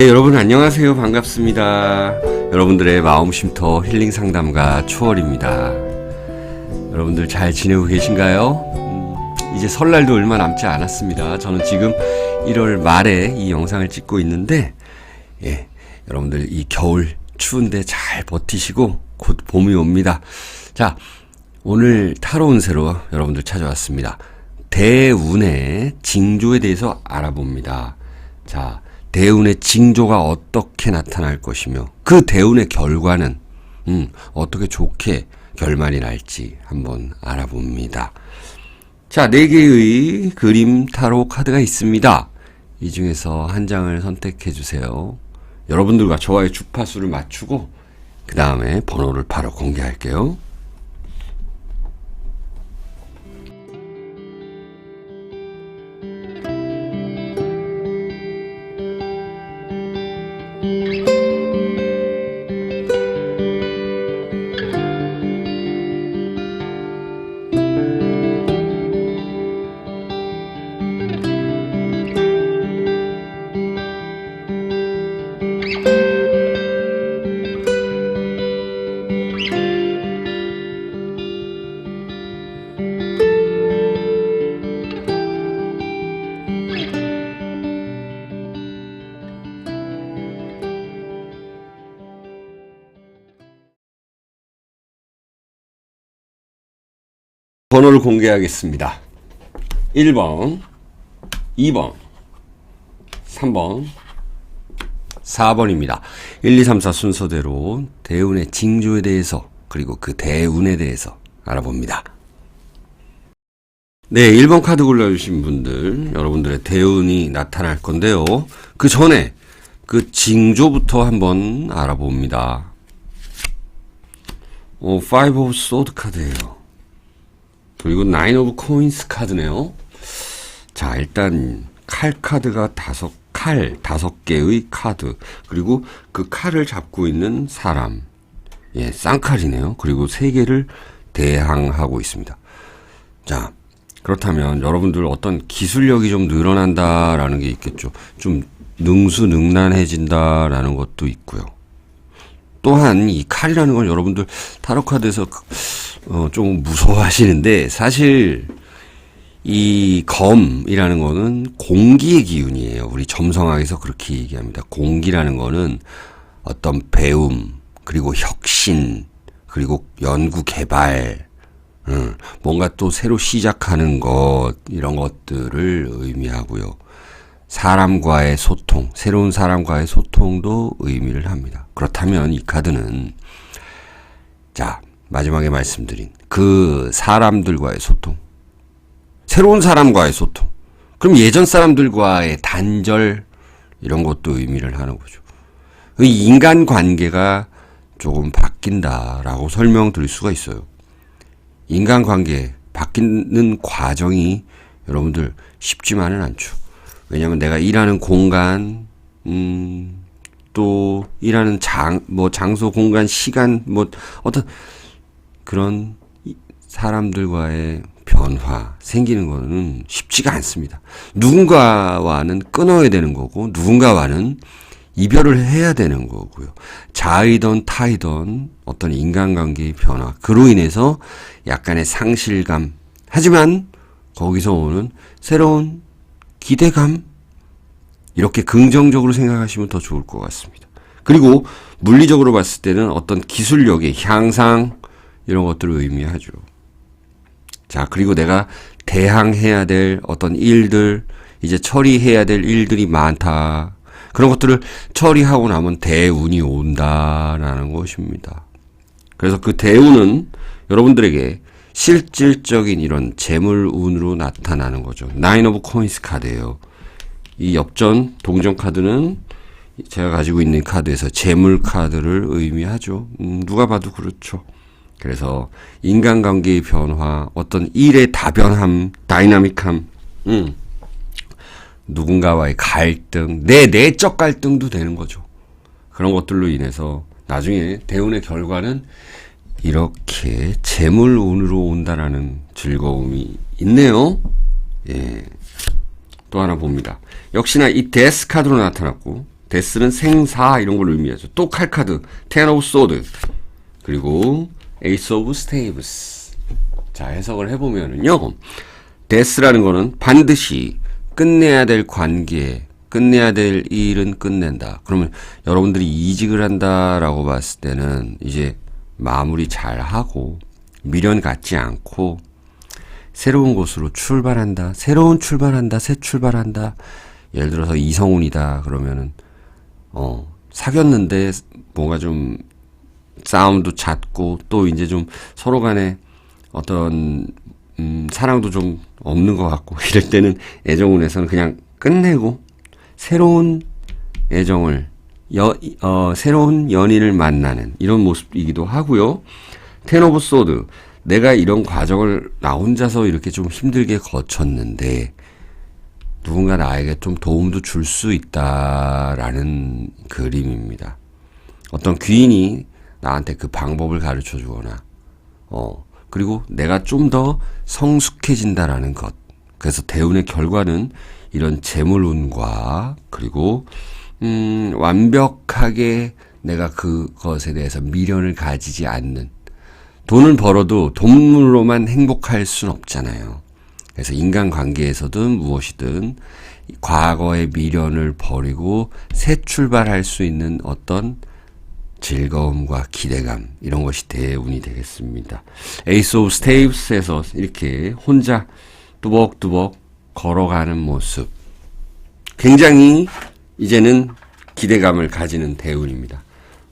네, 여러분 안녕하세요. 반갑습니다. 여러분들의 마음 쉼터 힐링 상담가 초월입니다. 여러분들 잘 지내고 계신가요? 음, 이제 설날도 얼마 남지 않았습니다. 저는 지금 1월 말에 이 영상을 찍고 있는데, 예, 여러분들 이 겨울 추운데 잘 버티시고 곧 봄이 옵니다. 자, 오늘 타로 운세로 여러분들 찾아왔습니다. 대운의 징조에 대해서 알아봅니다. 자, 대운의 징조가 어떻게 나타날 것이며 그 대운의 결과는 음, 어떻게 좋게 결말이 날지 한번 알아봅니다. 자, 네 개의 그림 타로 카드가 있습니다. 이 중에서 한 장을 선택해 주세요. 여러분들과 저와의 주파수를 맞추고 그 다음에 번호를 바로 공개할게요. 번호를 공개하겠습니다. 1번, 2번, 3번, 4번입니다. 1, 2, 3, 4 순서대로 대운의 징조에 대해서 그리고 그 대운에 대해서 알아봅니다. 네, 1번 카드 골라주신 분들, 여러분들의 대운이 나타날 건데요. 그 전에 그 징조부터 한번 알아봅니다. 어, 5 of Sword 카드예요. 그리고 나인 오브 코인스 카드네요. 자, 일단 칼 카드가 다섯 칼 다섯 개의 카드 그리고 그 칼을 잡고 있는 사람 예 쌍칼이네요. 그리고 세 개를 대항하고 있습니다. 자 그렇다면 여러분들 어떤 기술력이 좀 늘어난다라는 게 있겠죠. 좀 능수능란해진다라는 것도 있고요. 또한 이 칼이라는 건 여러분들 타로 카드에서 어, 좀 무서워하시는데 사실 이 검이라는 거는 공기의 기운이에요. 우리 점성학에서 그렇게 얘기합니다. 공기라는 거는 어떤 배움 그리고 혁신 그리고 연구 개발 음, 뭔가 또 새로 시작하는 것 이런 것들을 의미하고요. 사람과의 소통, 새로운 사람과의 소통도 의미를 합니다. 그렇다면 이 카드는 자 마지막에 말씀드린 그 사람들과의 소통, 새로운 사람과의 소통, 그럼 예전 사람들과의 단절 이런 것도 의미를 하는 거죠. 그 인간 관계가 조금 바뀐다라고 설명드릴 수가 있어요. 인간 관계 바뀌는 과정이 여러분들 쉽지만은 않죠. 왜냐하면 내가 일하는 공간, 음, 또 일하는 장, 뭐 장소, 공간, 시간, 뭐 어떤 그런 사람들과의 변화 생기는 거는 쉽지가 않습니다. 누군가와는 끊어야 되는 거고 누군가와는 이별을 해야 되는 거고요. 자이던 타이던 어떤 인간관계의 변화 그로 인해서 약간의 상실감 하지만 거기서 오는 새로운 기대감 이렇게 긍정적으로 생각하시면 더 좋을 것 같습니다. 그리고 물리적으로 봤을 때는 어떤 기술력의 향상 이런 것들을 의미하죠. 자, 그리고 내가 대항해야 될 어떤 일들, 이제 처리해야 될 일들이 많다. 그런 것들을 처리하고 나면 대운이 온다라는 것입니다. 그래서 그 대운은 여러분들에게 실질적인 이런 재물운으로 나타나는 거죠. 나인 오브 코인스 카드예요. 이 엽전 동전 카드는 제가 가지고 있는 카드에서 재물 카드를 의미하죠. 음, 누가 봐도 그렇죠. 그래서 인간관계의 변화, 어떤 일의 다변함, 다이나믹함, 음, 누군가와의 갈등, 내 내적 갈등도 되는 거죠. 그런 것들로 인해서 나중에 대운의 결과는 이렇게 재물운으로 온다라는 즐거움이 있네요. 예. 또 하나 봅니다. 역시나 이 데스 카드로 나타났고 데스는 생사 이런 걸 의미하죠. 또 칼카드, 텐 오브 소드, 그리고 에이스 오브 스테이브스. 자, 해석을 해보면은요. 데스라는 거는 반드시 끝내야 될 관계, 끝내야 될 일은 끝낸다. 그러면 여러분들이 이직을 한다라고 봤을 때는 이제 마무리 잘 하고 미련 갖지 않고 새로운 곳으로 출발한다. 새로운 출발한다. 새 출발한다. 예를 들어서 이성훈이다. 그러면은 어, 사귀었는데 뭔가 좀 싸움도 잦고 또 이제 좀 서로 간에 어떤 음, 사랑도 좀 없는 것 같고 이럴 때는 애정운에서는 그냥 끝내고 새로운 애정을 여, 어, 새로운 연인을 만나는 이런 모습이기도 하고요. 텐 오브 소드 내가 이런 과정을 나 혼자서 이렇게 좀 힘들게 거쳤는데 누군가 나에게 좀 도움도 줄 수 있다라는 그림입니다. 어떤 귀인이 나한테 그 방법을 가르쳐 주거나, 어, 그리고 내가 좀 더 성숙해진다라는 것. 그래서 대운의 결과는 이런 재물운과, 그리고, 음, 완벽하게 내가 그것에 대해서 미련을 가지지 않는, 돈을 벌어도 돈으로만 행복할 순 없잖아요. 그래서 인간관계에서든 무엇이든 과거의 미련을 버리고 새 출발할 수 있는 어떤 즐거움과 기대감 이런 것이 대운이 되겠습니다. 에이스 오브 스테이브스에서 이렇게 혼자 뚜벅뚜벅 걸어가는 모습 굉장히 이제는 기대감을 가지는 대운입니다.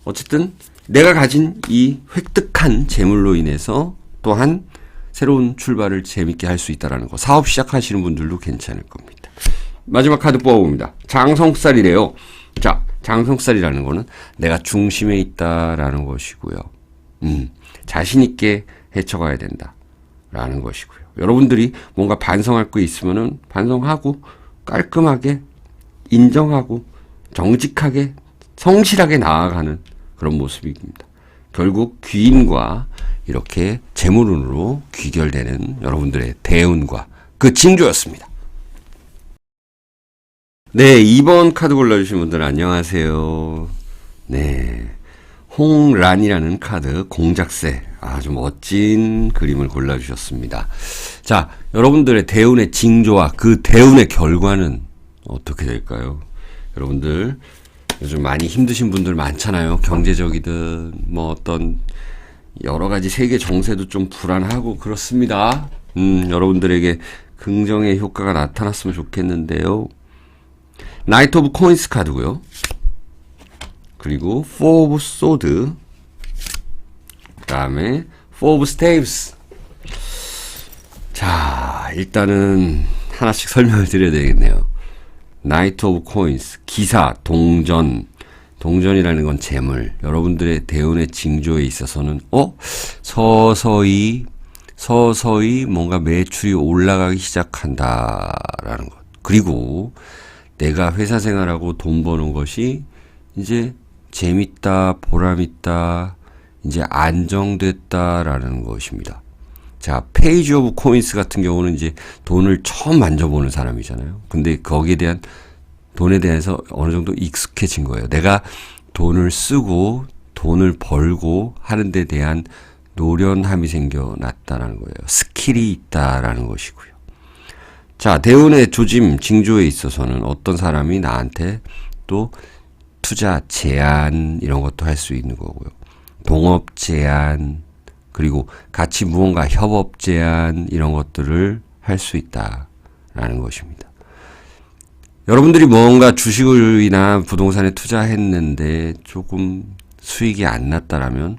어쨌든 내가 가진 이 획득한 재물로 인해서 또한 새로운 출발을 재밌게 할 수 있다라는 거. 사업 시작하시는 분들도 괜찮을 겁니다. 마지막 카드 뽑아봅니다. 장성살이래요. 자, 장성살이라는 거는 내가 중심에 있다라는 것이고요. 음, 자신 있게 헤쳐가야 된다. 라는 것이고요. 여러분들이 뭔가 반성할 거 있으면은 반성하고 깔끔하게 인정하고 정직하게 성실하게 나아가는 그런 모습입니다. 결국 귀인과 이렇게 재물운으로 귀결되는 여러분들의 대운과 그 징조였습니다. 네, 2번 카드 골라주신 분들 안녕하세요. 네. 홍란이라는 카드 공작새 아주 멋진 그림을 골라주셨습니다. 자, 여러분들의 대운의 징조와 그 대운의 결과는 어떻게 될까요? 여러분들 요즘 많이 힘드신 분들 많잖아요. 경제적이든 뭐 어떤 여러 가지 세계 정세도 좀 불안하고 그렇습니다. 음, 여러분들에게 긍정의 효과가 나타났으면 좋겠는데요. 나이트 오브 코인스 카드고요. 그리고 포 오브 소드 그다음에 포 오브 스테이브스 자, 일단은 하나씩 설명을 드려야 되겠네요. 나이트 오브 코인스 기사 동전 동전이라는 건 재물. 여러분들의 대운의 징조에 있어서는 어 서서히 서서히 뭔가 매출이 올라가기 시작한다라는 것. 그리고 내가 회사 생활하고 돈 버는 것이 이제 재밌다, 보람있다, 이제 안정됐다라는 것입니다. 자, 페이지 오브 코인스 같은 경우는 이제 돈을 처음 만져보는 사람이잖아요. 근데 거기에 대한 돈에 대해서 어느 정도 익숙해진 거예요. 내가 돈을 쓰고 돈을 벌고 하는 데 대한 노련함이 생겨났다는 거예요. 스킬이 있다라는 것이고요. 자, 대운의 조짐, 징조에 있어서는 어떤 사람이 나한테 또 투자 제한 이런 것도 할 수 있는 거고요. 동업 제한 그리고 같이 무언가 협업 제한 이런 것들을 할 수 있다라는 것입니다. 여러분들이 뭔가 주식이나 부동산에 투자했는데 조금 수익이 안 났다라면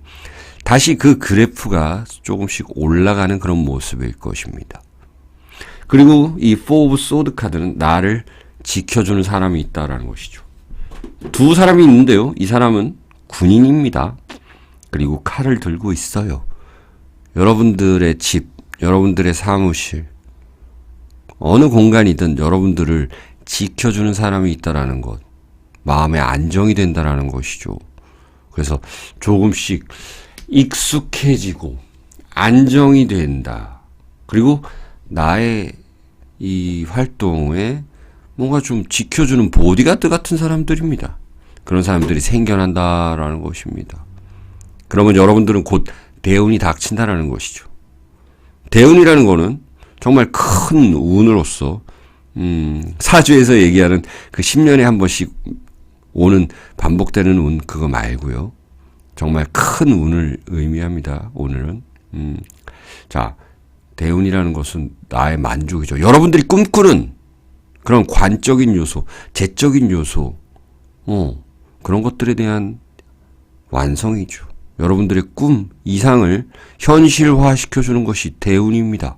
다시 그 그래프가 조금씩 올라가는 그런 모습일 것입니다. 그리고 이포 오브 소드 카드는 나를 지켜주는 사람이 있다라는 것이죠. 두 사람이 있는데요. 이 사람은 군인입니다. 그리고 칼을 들고 있어요. 여러분들의 집, 여러분들의 사무실, 어느 공간이든 여러분들을 지켜주는 사람이 있다라는 것, 마음의 안정이 된다라는 것이죠. 그래서 조금씩 익숙해지고 안정이 된다. 그리고 나의 이 활동에 뭔가 좀 지켜주는 보디가드 같은 사람들입니다. 그런 사람들이 생겨난다라는 것입니다. 그러면 여러분들은 곧 대운이 닥친다라는 것이죠. 대운이라는 거는 정말 큰 운으로서 음, 사주에서 얘기하는 그 10년에 한 번씩 오는 반복되는 운 그거 말고요. 정말 큰 운을 의미합니다. 오늘은 음, 자 대운이라는 것은 나의 만족이죠. 여러분들이 꿈꾸는 그런 관적인 요소, 재적인 요소, 어, 그런 것들에 대한 완성이죠. 여러분들의 꿈 이상을 현실화 시켜주는 것이 대운입니다.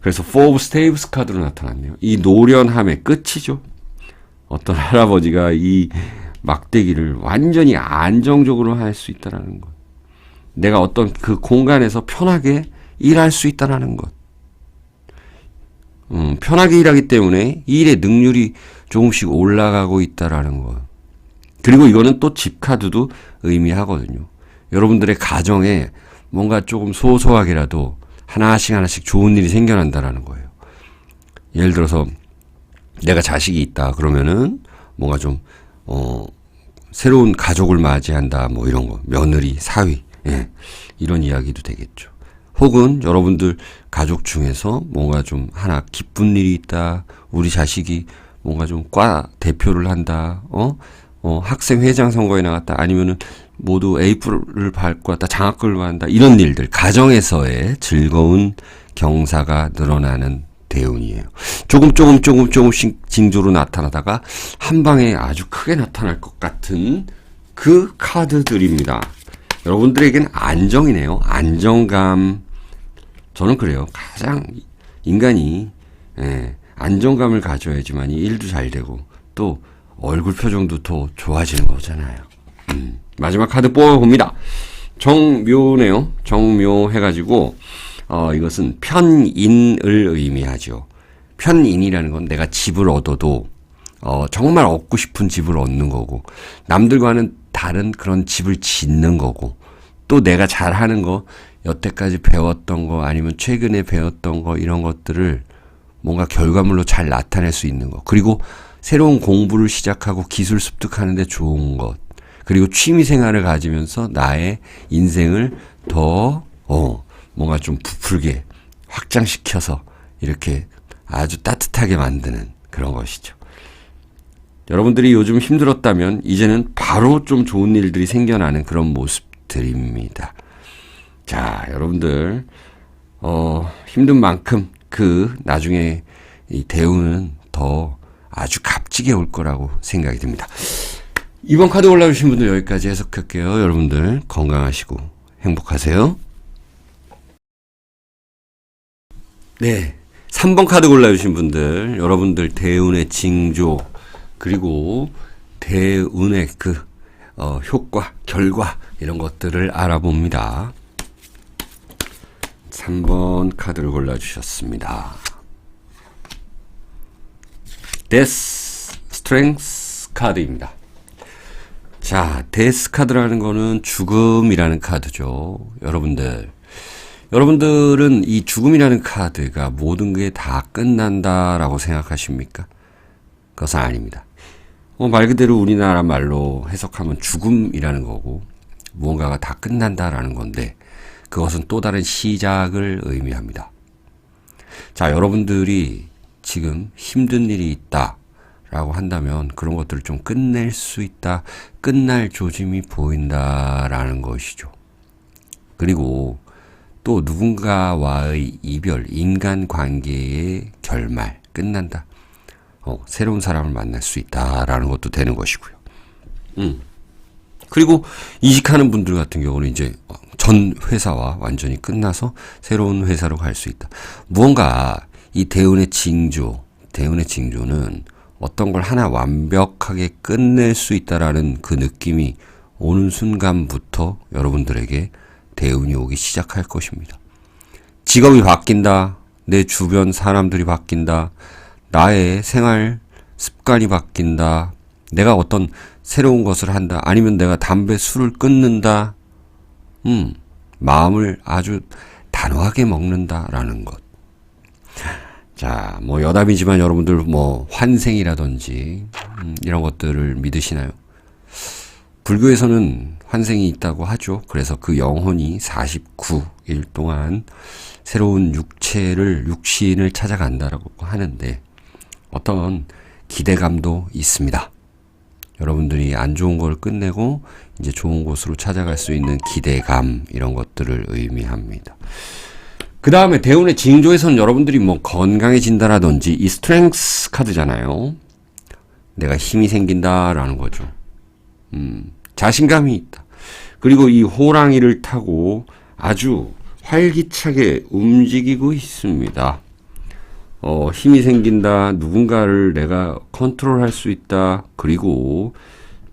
그래서 of Staves 카드로 나타났네요. 이 노련함의 끝이죠. 어떤 할아버지가 이 막대기를 완전히 안정적으로 할 수 있다라는 것. 내가 어떤 그 공간에서 편하게 일할 수 있다라는 것. 음, 편하게 일하기 때문에 일의 능률이 조금씩 올라가고 있다라는 것. 그리고 이거는 또 집 카드도 의미하거든요. 여러분들의 가정에 뭔가 조금 소소하게라도 하나씩 하나씩 좋은 일이 생겨난다라는 거예요. 예를 들어서 내가 자식이 있다 그러면은 뭔가 좀 어, 새로운 가족을 맞이한다 뭐 이런 거 며느리 사위 예, 이런 이야기도 되겠죠. 혹은 여러분들 가족 중에서 뭔가 좀 하나 기쁜 일이 있다 우리 자식이 뭔가 좀 과 대표를 한다 어? 어 학생 회장 선거에 나갔다 아니면은 모두 A뿔을 밟고 왔다 장학금을 받는다 이런 일들 가정에서의 즐거운 경사가 늘어나는 대운이에요. 조금 조금 조금 조금씩 징조로 나타나다가 한 방에 아주 크게 나타날 것 같은 그 카드들입니다. 여러분들에겐 안정이네요. 안정감. 저는 그래요. 가장 인간이 예, 안정감을 가져야지만 일도 잘 되고 또 얼굴 표정도 더 좋아지는 거잖아요. 음. 마지막 카드 뽑아봅니다. 정묘네요. 정묘 해가지고, 어, 이것은 편인을 의미하죠. 편인이라는 건 내가 집을 얻어도, 어, 정말 얻고 싶은 집을 얻는 거고, 남들과는 다른 그런 집을 짓는 거고, 또 내가 잘하는 거, 여태까지 배웠던 거, 아니면 최근에 배웠던 거, 이런 것들을 뭔가 결과물로 잘 나타낼 수 있는 거. 그리고 새로운 공부를 시작하고 기술 습득하는데 좋은 것. 그리고 취미 생활을 가지면서 나의 인생을 더, 어, 뭔가 좀 부풀게 확장시켜서 이렇게 아주 따뜻하게 만드는 그런 것이죠. 여러분들이 요즘 힘들었다면 이제는 바로 좀 좋은 일들이 생겨나는 그런 모습들입니다. 자, 여러분들, 어, 힘든 만큼 그 나중에 이 대우는 더 아주 값지게 올 거라고 생각이 듭니다. 이번 카드 올라오신 분들 여기까지 해석할게요. 여러분들 건강하시고 행복하세요. 네. 3번 카드 골라주신 분들, 여러분들 대운의 징조, 그리고 대운의 그, 어, 효과, 결과, 이런 것들을 알아봅니다. 3번 카드를 골라주셨습니다. 데스 스트렝스 카드입니다. 자, 데스 카드라는 거는 죽음이라는 카드죠. 여러분들. 여러분들은 이 죽음이라는 카드가 모든 게 다 끝난다라고 생각하십니까? 그것은 아닙니다. 어, 말 그대로 우리나라 말로 해석하면 죽음이라는 거고, 무언가가 다 끝난다라는 건데, 그것은 또 다른 시작을 의미합니다. 자, 여러분들이 지금 힘든 일이 있다. 라고 한다면 그런 것들을 좀 끝낼 수 있다. 끝날 조짐이 보인다라는 것이죠. 그리고 또 누군가와의 이별, 인간 관계의 결말, 끝난다. 어, 새로운 사람을 만날 수 있다라는 것도 되는 것이고요. 음. 그리고 이직하는 분들 같은 경우는 이제 전 회사와 완전히 끝나서 새로운 회사로 갈 수 있다. 무언가 이 대운의 징조, 대운의 징조는 어떤 걸 하나 완벽하게 끝낼 수 있다라는 그 느낌이 오는 순간부터 여러분들에게 대운이 오기 시작할 것입니다. 직업이 바뀐다. 내 주변 사람들이 바뀐다. 나의 생활 습관이 바뀐다. 내가 어떤 새로운 것을 한다. 아니면 내가 담배, 술을 끊는다. 음, 마음을 아주 단호하게 먹는다라는 것. 자, 뭐 여담이지만 여러분들 뭐 환생이라든지 음, 이런 것들을 믿으시나요? 불교에서는 환생이 있다고 하죠. 그래서 그 영혼이 49일 동안 새로운 육체를, 육신을 찾아간다라고 하는데 어떤 기대감도 있습니다. 여러분들이 안 좋은 걸 끝내고 이제 좋은 곳으로 찾아갈 수 있는 기대감 이런 것들을 의미합니다. 그 다음에 대운의 징조에서는 여러분들이 뭐 건강해진다라든지 이 스트렝스 카드잖아요. 내가 힘이 생긴다라는 거죠. 음, 자신감이 있다. 그리고 이 호랑이를 타고 아주 활기차게 움직이고 있습니다. 어, 힘이 생긴다. 누군가를 내가 컨트롤할 수 있다. 그리고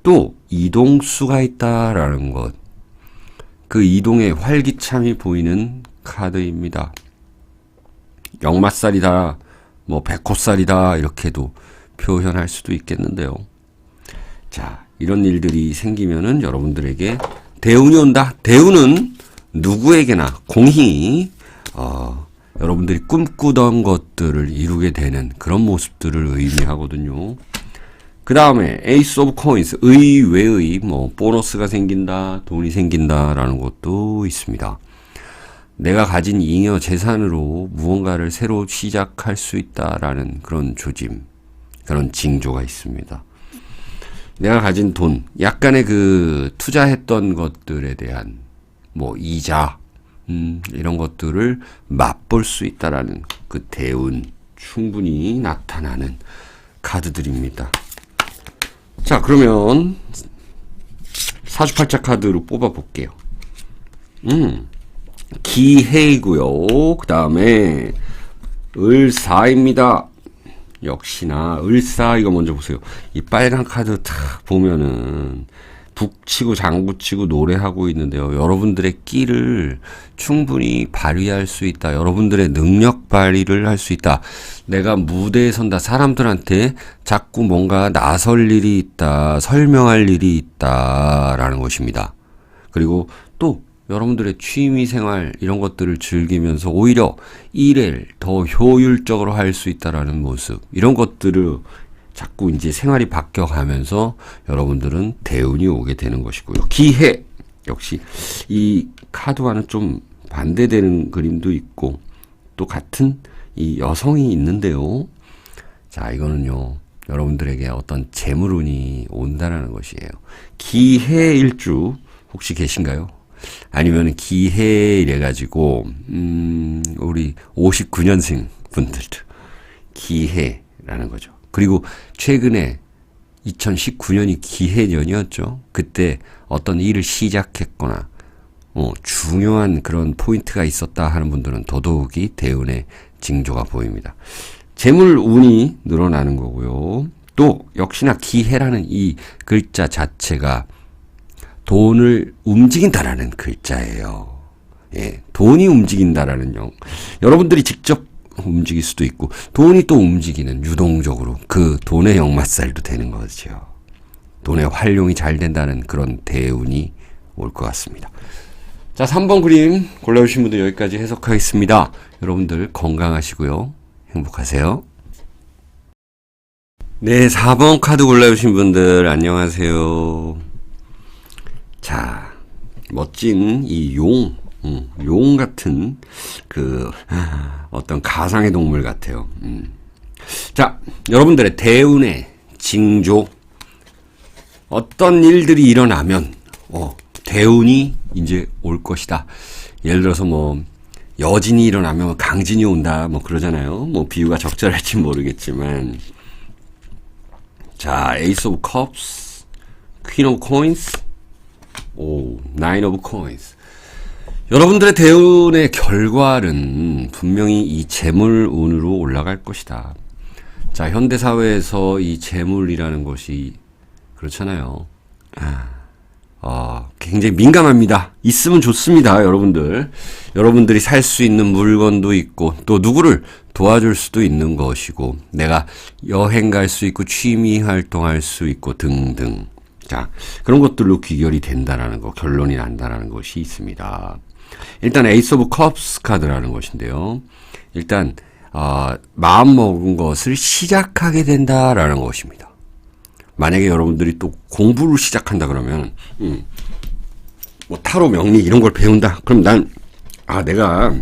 또 이동수가 있다라는 것. 그 이동의 활기참이 보이는 카드입니다. 역마살이다. 뭐 백호살이다. 이렇게도 표현할 수도 있겠는데요. 자, 이런 일들이 생기면은 여러분들에게 대운이 온다. 대운은 누구에게나 공히 어, 여러분들이 꿈꾸던 것들을 이루게 되는 그런 모습들을 의미하거든요. 그 다음에 에이스 오브 코인스 의외의 뭐 보너스가 생긴다, 돈이 생긴다라는 것도 있습니다. 내가 가진 잉여 재산으로 무언가를 새로 시작할 수 있다라는 그런 조짐, 그런 징조가 있습니다. 내가 가진 돈, 약간의 그 투자했던 것들에 대한 뭐 이자, 음, 이런 것들을 맛볼 수 있다라는 그 대운 충분히 나타나는 카드들입니다. 자, 그러면 사주팔자 카드로 뽑아 볼게요. 음, 기해이고요. 그 다음에 을사입니다. 역시나 을사 이거 먼저 보세요. 이 빨간 카드 탁 보면은 북치고 장구치고 노래하고 있는데요. 여러분들의 끼를 충분히 발휘할 수 있다. 여러분들의 능력 발휘를 할 수 있다. 내가 무대에 선다. 사람들한테 자꾸 뭔가 나설 일이 있다. 설명할 일이 있다 라는 것입니다. 그리고 또 여러분들의 취미 생활 이런 것들을 즐기면서 오히려 일을 더 효율적으로 할 수 있다라는 모습 이런 것들을 자꾸 이제 생활이 바뀌어 가면서 여러분들은 대운이 오게 되는 것이고요. 기회 역시 이 카드와는 좀 반대되는 그림도 있고 또 같은 이 여성이 있는데요. 자 이거는요 여러분들에게 어떤 재물운이 온다라는 것이에요. 기해일주 혹시 계신가요? 아니면 기해 이래가지고 음 우리 59년생 분들 기해라는 거죠. 그리고 최근에 2019년이 기해년이었죠. 그때 어떤 일을 시작했거나 어, 중요한 그런 포인트가 있었다 하는 분들은 더더욱이 대운의 징조가 보입니다. 재물 운이 늘어나는 거고요. 또 역시나 기해라는 이 글자 자체가 돈을 움직인다라는 글자예요. 예, 돈이 움직인다라는 영. 여러분들이 직접 움직일 수도 있고 돈이 또 움직이는 유동적으로 그 돈의 역마살도 되는 거죠. 돈의 활용이 잘 된다는 그런 대운이 올 것 같습니다. 자, 3번 그림 골라주신 분들 여기까지 해석하겠습니다. 여러분들 건강하시고요. 행복하세요. 네, 4번 카드 골라주신 분들 안녕하세요. 자, 멋진 이 용, 음, 용 같은 그 어떤 가상의 동물 같아요. 음. 자, 여러분들의 대운의 징조 어떤 일들이 일어나면 어, 대운이 이제 올 것이다. 예를 들어서 뭐 여진이 일어나면 강진이 온다 뭐 그러잖아요. 뭐 비유가 적절할지 모르겠지만 자, 에이스 오브 컵스, 퀸 오브 코인스, 오, 나인 오브 코인스. 여러분들의 대운의 결과는 분명히 이 재물운으로 올라갈 것이다. 자, 현대사회에서 이 재물이라는 것이 그렇잖아요. 아, 어, 굉장히 민감합니다. 있으면 좋습니다, 여러분들. 여러분들이 살 수 있는 물건도 있고, 또 누구를 도와줄 수도 있는 것이고, 내가 여행 갈 수 있고, 취미 활동할 수 있고, 등등. 자, 그런 것들로 귀결이 된다라는 거, 결론이 난다라는 것이 있습니다. 일단 에이스 오브 컵스 카드라는 것인데요. 일단 어, 마음 먹은 것을 시작하게 된다라는 것입니다. 만약에 여러분들이 또 공부를 시작한다 그러면, 음, 뭐 타로 명리 이런 걸 배운다. 그럼 난, 아, 내가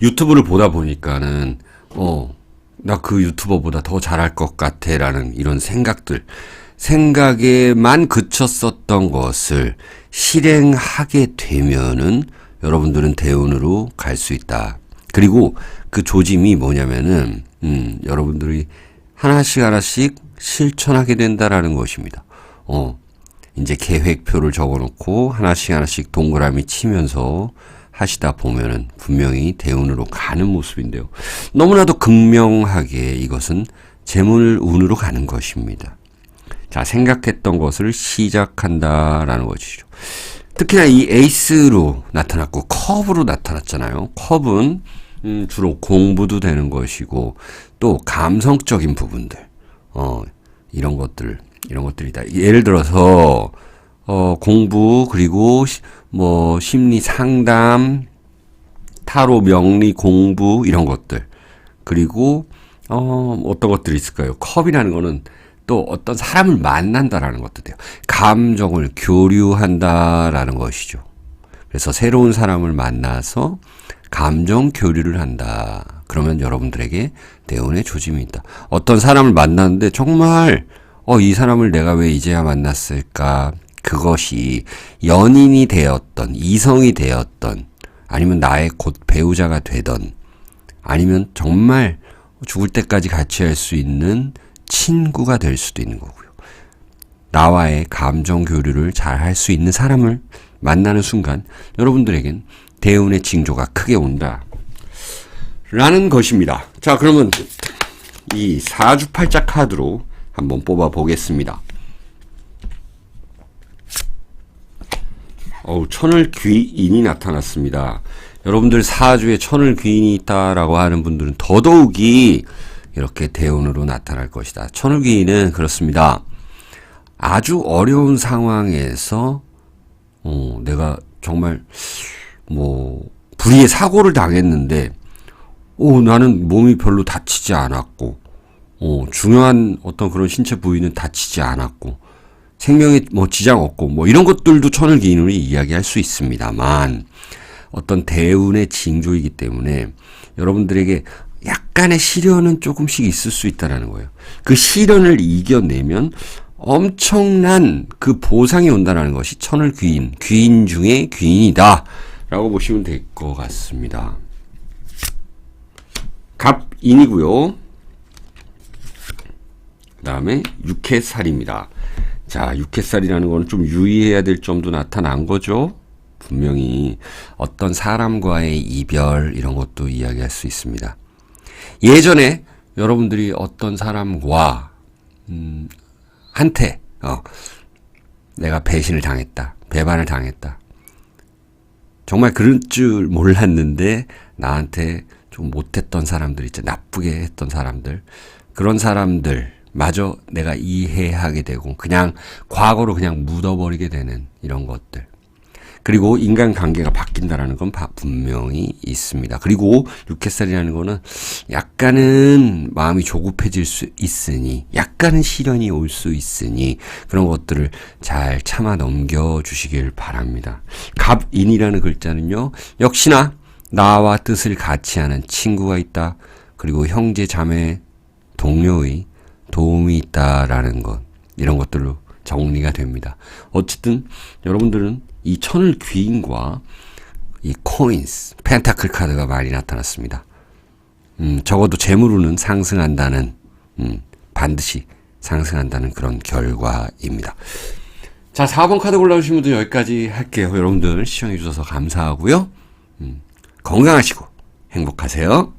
유튜브를 보다 보니까는, 어, 나 그 유튜버보다 더 잘할 것 같아. 라는 이런 생각들. 생각에만 그쳤었던 것을 실행하게 되면은 여러분들은 대운으로 갈 수 있다. 그리고 그 조짐이 뭐냐면은, 음, 여러분들이 하나씩 하나씩 실천하게 된다라는 것입니다. 어, 이제 계획표를 적어 놓고 하나씩 하나씩 동그라미 치면서 하시다 보면은 분명히 대운으로 가는 모습인데요. 너무나도 극명하게 이것은 재물운으로 가는 것입니다. 자, 생각했던 것을 시작한다라는 것이죠. 특히나 이 에이스로 나타났고 컵으로 나타났잖아요. 컵은 음, 주로 공부도 되는 것이고 또 감성적인 부분들, 어, 이런 것들, 이런 것들이다. 예를 들어서 어, 공부 그리고 시- 뭐 심리 상담, 타로 명리 공부 이런 것들 그리고 어, 어떤 것들이 있을까요? 컵이라는 거는 또 어떤 사람을 만난다라는 것도 돼요. 감정을 교류한다라는 것이죠. 그래서 새로운 사람을 만나서 감정 교류를 한다. 그러면 여러분들에게 대운의 조짐이 있다. 어떤 사람을 만났는데 정말 어, 이 사람을 내가 왜 이제야 만났을까? 그것이 연인이 되었던, 이성이 되었던, 아니면 나의 곧 배우자가 되던, 아니면 정말 죽을 때까지 같이 할 수 있는 친구가 될 수도 있는 거고요. 나와의 감정 교류를 잘 할 수 있는 사람을 만나는 순간 여러분들에겐 대운의 징조가 크게 온다. 라는 것입니다. 자, 그러면 이 사주팔자 카드로 한번 뽑아 보겠습니다. 어우, 천을 귀인이 나타났습니다. 여러분들 사주에 천을 귀인이 있다라고 하는 분들은 더더욱이 이렇게 대운으로 나타날 것이다. 천을 귀인은 그렇습니다. 아주 어려운 상황에서 어, 내가 정말 뭐 불의의 사고를 당했는데 어, 나는 몸이 별로 다치지 않았고 어, 중요한 어떤 그런 신체 부위는 다치지 않았고 생명에 뭐 지장 없고 뭐 이런 것들도 천을 기인으로 이야기할 수 있습니다만 어떤 대운의 징조이기 때문에 여러분들에게 약간의 시련은 조금씩 있을 수 있다라는 거예요. 그 시련을 이겨내면 엄청난 그 보상이 온다라는 것이 천을 귀인, 귀인 중에 귀인이다. 라고 보시면 될 것 같습니다. 갑인이고요. 그 다음에 육해살입니다. 자, 육해살이라는 건좀 유의해야 될 점도 나타난 거죠. 분명히 어떤 사람과의 이별 이런 것도 이야기할 수 있습니다. 예전에 여러분들이 어떤 사람과 음, 한테 어, 내가 배신을 당했다, 배반을 당했다. 정말 그럴 줄 몰랐는데 나한테 좀 못했던 사람들 있죠. 나쁘게 했던 사람들. 그런 사람들 마저 내가 이해하게 되고 그냥 과거로 그냥 묻어버리게 되는 이런 것들. 그리고 인간 관계가 바뀐다라는 건 바- 분명히 있습니다. 그리고 육해살이라는 거는 약간은 마음이 조급해질 수 있으니, 약간은 시련이 올 수 있으니, 그런 것들을 잘 참아 넘겨주시길 바랍니다. 갑인이라는 글자는요, 역시나 나와 뜻을 같이 하는 친구가 있다. 그리고 형제, 자매, 동료의 도움이 있다라는 것, 이런 것들로 정리가 됩니다. 어쨌든 여러분들은 이 천을 귀인과 이 코인스, 펜타클 카드가 많이 나타났습니다. 음, 적어도 재물로는 상승한다는, 음, 반드시 상승한다는 그런 결과입니다. 자, 4번 카드 골라주신 분들 여기까지 할게요. 여러분들 시청해주셔서 감사하고요. 음, 건강하시고 행복하세요.